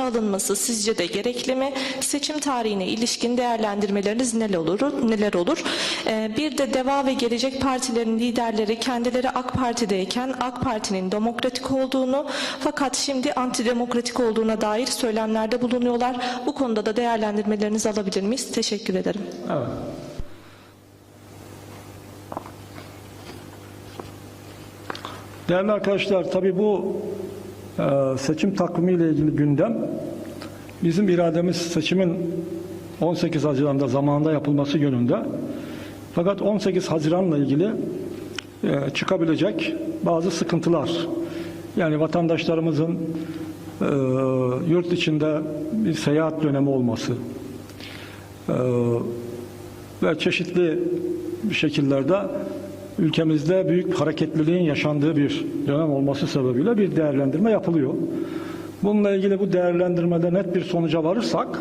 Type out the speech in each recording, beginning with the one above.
alınması sizce de gerekli mi? Seçim tarihine ilişkin değerlendirmeleriniz neler olur? Neler olur? Ee, bir de Deva ve Gelecek Partilerin liderleri kendileri AK Parti'deyken AK Parti'nin demokratik olduğunu fakat şimdi antidemokratik olduğuna dair söylemlerde bulunuyorlar. Bu konuda da değerlendirmelerinizi alabilir miyiz? Teşekkür ederim. Evet. Değerli arkadaşlar, tabii bu e, seçim takvimiyle ilgili gündem bizim irademiz seçimin 18 Haziran'da zamanında yapılması yönünde. Fakat 18 Haziran'la ilgili e, çıkabilecek bazı sıkıntılar. Yani vatandaşlarımızın e, yurt içinde bir seyahat dönemi olması, e, ve çeşitli şekillerde ülkemizde büyük hareketliliğin yaşandığı bir dönem olması sebebiyle bir değerlendirme yapılıyor. Bununla ilgili bu değerlendirmede net bir sonuca varırsak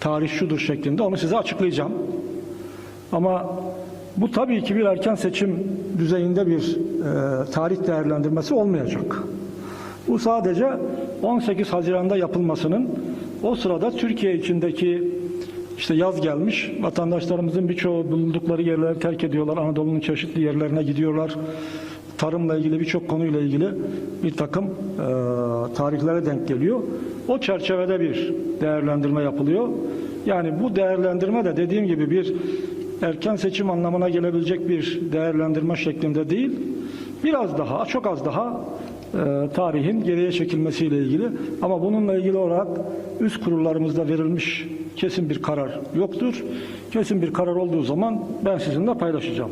tarih şudur şeklinde onu size açıklayacağım. Ama bu tabii ki bir erken seçim düzeyinde bir e, tarih değerlendirmesi olmayacak. Bu sadece 18 Haziran'da yapılmasının o sırada Türkiye içindeki işte yaz gelmiş, vatandaşlarımızın birçoğu bulundukları yerleri terk ediyorlar, Anadolu'nun çeşitli yerlerine gidiyorlar. Tarımla ilgili birçok konuyla ilgili bir takım e, tarihlere denk geliyor. O çerçevede bir değerlendirme yapılıyor. Yani bu değerlendirme de dediğim gibi bir erken seçim anlamına gelebilecek bir değerlendirme şeklinde değil, biraz daha, çok az daha e, tarihin geriye çekilmesiyle ilgili ama bununla ilgili olarak üst kurullarımızda verilmiş kesin bir karar yoktur. Kesin bir karar olduğu zaman ben sizinle paylaşacağım.